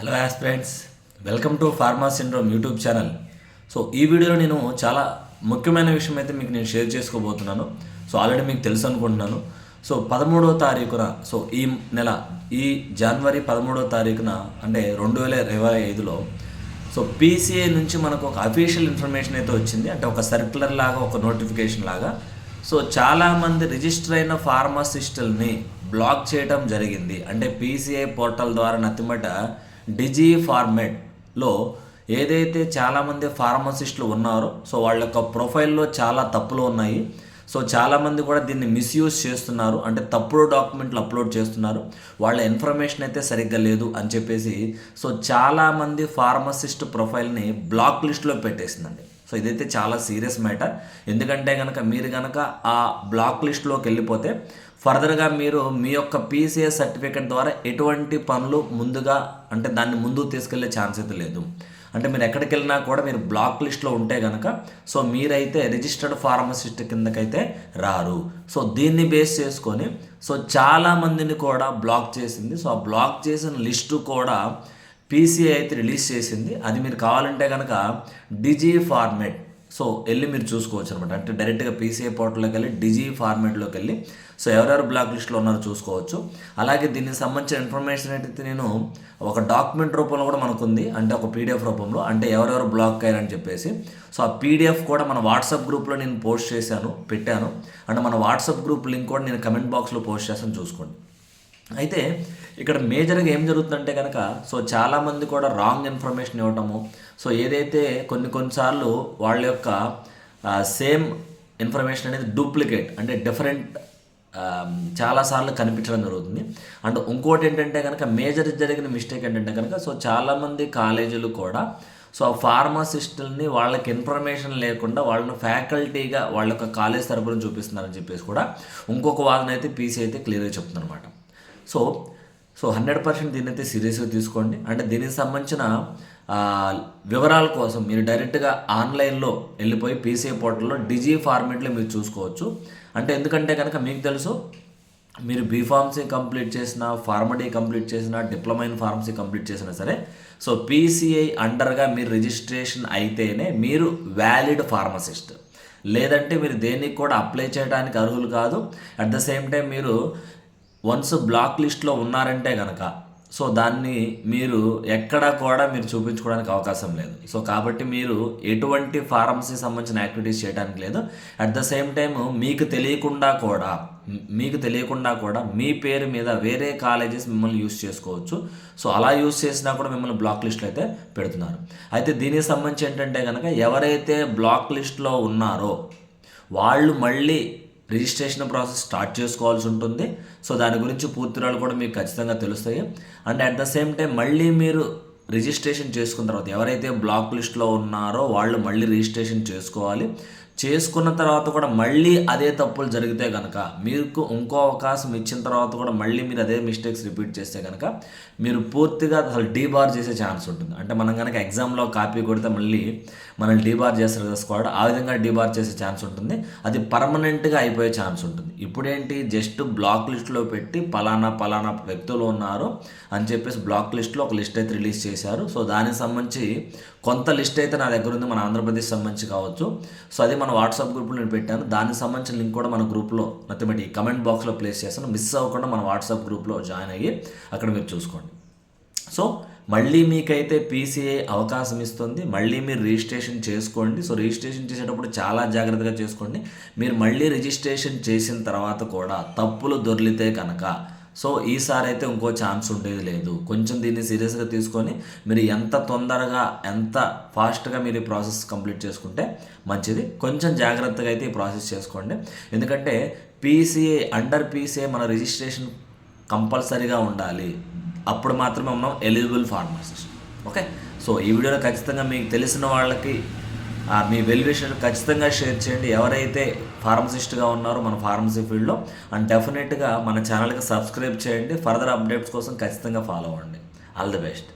Hello friends welcome to pharma syndrome YouTube channel. So ఈ వీడియోలో నేను చాలా ముఖ్యమైన విషయం అయితే మీకు నేను షేర్ చేసుకోబోతున్నాను. సో ఆల్రెడీ మీకు తెలుసు అనుకుంటున్నాను. సో పదమూడవ తారీఖున సో ఈ నెల ఈ జనవరి పదమూడవ తారీఖున అంటే రెండు వేల ఇరవై ఐదులో సో పీసీఐ నుంచి మనకు ఒక అఫీషియల్ ఇన్ఫర్మేషన్ అయితే వచ్చింది. అంటే ఒక సర్క్యులర్ లాగా ఒక నోటిఫికేషన్ లాగా. సో చాలామంది రిజిస్టర్ అయిన ఫార్మసిస్టుల్ని బ్లాక్ చేయడం జరిగింది. అంటే పీసీఐ పోర్టల్ ద్వారా నతిమట డిజీ ఫార్మెట్లో ఏదైతే చాలామంది ఫార్మసిస్టులు ఉన్నారో సో వాళ్ళ యొక్క ప్రొఫైల్లో చాలా తప్పులు ఉన్నాయి. సో చాలామంది కూడా దీన్ని మిస్యూజ్ చేస్తున్నారు. అంటే తప్పుడు డాక్యుమెంట్లు అప్లోడ్ చేస్తున్నారు. వాళ్ళ ఇన్ఫర్మేషన్ అయితే సరిగ్గా లేదు అని చెప్పేసి సో చాలామంది ఫార్మసిస్ట్ ప్రొఫైల్ని బ్లాక్ లిస్ట్లో పెట్టేసిందండి. సో ఇదైతే చాలా సీరియస్ మ్యాటర్ ఎందుకంటే కనుక మీరు కనుక ఆ బ్లాక్ లిస్ట్లోకి వెళ్ళిపోతే ఫర్దర్గా మీరు మీ యొక్క పీసీఎస్ సర్టిఫికేట్ ద్వారా ఎటువంటి పనులు ముందుగా అంటే దాన్ని ముందుకు తీసుకెళ్ళే ఛాన్స్ అయితే లేదు. అంటే మీరు ఎక్కడికి వెళ్ళినా కూడా మీరు బ్లాక్ లిస్ట్లో ఉంటే కనుక సో మీరైతే రిజిస్టర్డ్ ఫార్మసిస్ట్ కిందకైతే రారు. సో దీన్ని బేస్ చేసుకొని సో చాలామందిని కూడా బ్లాక్ చేసింది. సో ఆ బ్లాక్ చేసిన లిస్టు కూడా పీసీఐ అయితే రిలీజ్ చేసింది. అది మీరు కావాలంటే కనుక డిజీ ఫార్మేట్ సో వెళ్ళి మీరు చూసుకోవచ్చు అనమాట అంటే డైరెక్ట్గా పీసీఐ పోర్టల్లోకి వెళ్ళి డిజీ ఫార్మేట్లోకి వెళ్ళి సో ఎవరెవరు బ్లాక్ లిస్ట్లో ఉన్నారో చూసుకోవచ్చు. అలాగే దీనికి సంబంధించిన ఇన్ఫర్మేషన్ ఏంటైతే నేను ఒక డాక్యుమెంట్ రూపంలో కూడా మనకు ఉంది అంటే ఒక పీడిఎఫ్ రూపంలో అంటే ఎవరెవరు బ్లాక్ అయ్యారని చెప్పేసి. సో ఆ పీడిఎఫ్ కూడా మన వాట్సాప్ గ్రూప్లో నేను పోస్ట్ చేశాను పెట్టాను. అంటే మన వాట్సాప్ గ్రూప్ లింక్ కూడా నేను కమెంట్ బాక్స్లో పోస్ట్ చేస్తాను చూసుకోండి. అయితే ఇక్కడ మేజర్గా ఏం జరుగుతుందంటే కనుక సో చాలామంది కూడా రాంగ్ ఇన్ఫర్మేషన్ ఇవ్వటము. సో ఏదైతే కొన్ని కొన్నిసార్లు వాళ్ళ యొక్క సేమ్ ఇన్ఫర్మేషన్ అనేది డూప్లికేట్ అంటే డిఫరెంట్ చాలాసార్లు కనిపించడం జరుగుతుంది. అండ్ ఇంకోటి ఏంటంటే కనుక మేజర్ జరిగిన మిస్టేక్ ఏంటంటే కనుక సో చాలామంది కాలేజీలు కూడా సో ఆ ఫార్మసిస్టుల్ని వాళ్ళకి ఇన్ఫర్మేషన్ లేకుండా వాళ్ళని ఫ్యాకల్టీగా వాళ్ళ యొక్క కాలేజ్ తరపున చూపిస్తున్నారని చెప్పేసి కూడా ఇంకొక వాదన అయితే పీసీ అయితే క్లియర్గా చెప్తుంది అనమాట సో సో హండ్రెడ్ పర్సెంట్ దీన్ని అయితే సీరియస్గా తీసుకోండి. అంటే దీనికి సంబంధించిన వివరాల కోసం మీరు డైరెక్ట్గా ఆన్లైన్లో వెళ్ళిపోయి పీసీఐ పోర్టల్లో డిజీ ఫార్మేట్లో మీరు చూసుకోవచ్చు. అంటే ఎందుకంటే కనుక మీకు తెలుసు మీరు బీఫార్మసీ కంప్లీట్ చేసిన ఫార్మడీ కంప్లీట్ చేసిన డిప్లొమా ఇన్ ఫార్మసీ కంప్లీట్ చేసినా సరే సో పీసీఐ అండర్గా మీరు రిజిస్ట్రేషన్ అయితేనే మీరు వ్యాలిడ్ ఫార్మసిస్ట్. లేదంటే మీరు దేనికి కూడా అప్లై చేయడానికి అర్హులు కాదు. అట్ ద సేమ్ టైం మీరు వన్స్ బ్లాక్ లిస్ట్లో ఉన్నారంటే కనుక సో దాన్ని మీరు ఎక్కడ కూడా మీరు చూపించుకోవడానికి అవకాశం లేదు. సో కాబట్టి మీరు ఎటువంటి ఫార్మసీ సంబంధించిన యాక్టివిటీస్ చేయడానికి లేదు. అట్ ద సేమ్ టైం మీకు తెలియకుండా కూడా మీకు తెలియకుండా కూడా మీ పేరు మీద వేరే కాలేజెస్ మిమ్మల్ని యూస్ చేసుకోవచ్చు. సో అలా యూస్ చేసినా కూడా మిమ్మల్ని బ్లాక్ లిస్ట్లో అయితే పెడుతున్నారు. అయితే దీనికి సంబంధించి ఏంటంటే కనుక ఎవరైతే బ్లాక్ లిస్ట్లో ఉన్నారో వాళ్ళు మళ్ళీ రిజిస్ట్రేషన్ ప్రాసెస్ స్టార్ట్ చేసుకోవాల్సి ఉంటుంది. సో దాని గురించి పూర్తిరాలు కూడా మీకు ఖచ్చితంగా తెలుస్తాయి. And at the same time మళ్ళీ మీరు రిజిస్ట్రేషన్ చేసుకున్న తర్వాత ఎవరైతే బ్లాక్ లిస్ట్లో ఉన్నారో వాళ్ళు మళ్ళీ రిజిస్ట్రేషన్ చేసుకోవాలి. చేసుకున్న తర్వాత కూడా మళ్ళీ అదే తప్పులు జరిగితే కనుక మీకు ఇంకో అవకాశం ఇచ్చిన తర్వాత కూడా మళ్ళీ మీరు అదే మిస్టేక్స్ రిపీట్ చేస్తే కనుక మీరు పూర్తిగా అసలు డీబార్ చేసే ఛాన్స్ ఉంటుంది. అంటే మనం కనుక ఎగ్జామ్లో కాపీ కొడితే మళ్ళీ మనల్ని డీబార్ చేస్తారు కదా స్క్వాడ్ ఆ విధంగా డీబార్ చేసే ఛాన్స్ ఉంటుంది. అది పర్మనెంట్గా అయిపోయే ఛాన్స్ ఉంటుంది. ఇప్పుడేంటి? జస్ట్ బ్లాక్ లిస్ట్లో పెట్టి పలానా పలానా వ్యక్తులు ఉన్నారు అని చెప్పేసి బ్లాక్ లిస్ట్లో ఒక లిస్ట్ అయితే రిలీజ్ చేశారు. సో దానికి సంబంధించి కొంత లిస్ట్ అయితే నా దగ్గర ఉంది మన ఆంధ్రప్రదేశ్ సంబంధించి కావచ్చు. సో అది మన వాట్సాప్ గ్రూప్లో నేను పెట్టాను. దానికి సంబంధించిన లింక్ కూడా మన గ్రూప్లో నచ్చబెట్టి కమెంట్ బాక్స్లో ప్లేస్ చేస్తాను. మిస్ అవ్వకుండా మన వాట్సాప్ గ్రూప్లో జాయిన్ అయ్యి అక్కడ మీరు చూసుకోండి. సో మళ్ళీ మీకైతే పీసీఐ అవకాశం ఇస్తుంది మళ్ళీ మీరు రిజిస్ట్రేషన్ చేసుకోండి. సో రిజిస్ట్రేషన్ చేసేటప్పుడు చాలా జాగ్రత్తగా చేసుకోండి. మీరు మళ్ళీ రిజిస్ట్రేషన్ చేసిన తర్వాత కూడా తప్పులు దొర్లితే కనుక సో ఈసారి అయితే ఇంకో ఛాన్స్ ఉండేది లేదు. కొంచెం దీన్ని సీరియస్గా తీసుకొని మీరు ఎంత తొందరగా ఎంత ఫాస్ట్గా మీరు ఈ ప్రాసెస్ కంప్లీట్ చేసుకుంటే మంచిది. కొంచెం జాగ్రత్తగా అయితే ఈ ప్రాసెస్ చేసుకోండి. ఎందుకంటే పీసీఏ అండర్ పీసీఏ మన రిజిస్ట్రేషన్ కంపల్సరీగా ఉండాలి. అప్పుడు మాత్రమే మనం ఎలిజిబుల్ ఫార్మసిస్ట్ ఓకే సో ఈ వీడియోలో ఖచ్చితంగా మీకు తెలిసిన వాళ్ళకి మీ వెల్విషన్ ఖచ్చితంగా షేర్ చేయండి. ఎవరైతే ఫార్మసిస్ట్గా ఉన్నారో మన ఫార్మసీ ఫీల్డ్లో అండ్ డెఫినెట్గా మన ఛానల్కి సబ్స్క్రైబ్ చేయండి. ఫర్దర్ అప్డేట్స్ కోసం ఖచ్చితంగా ఫాలో అవ్వండి. All the best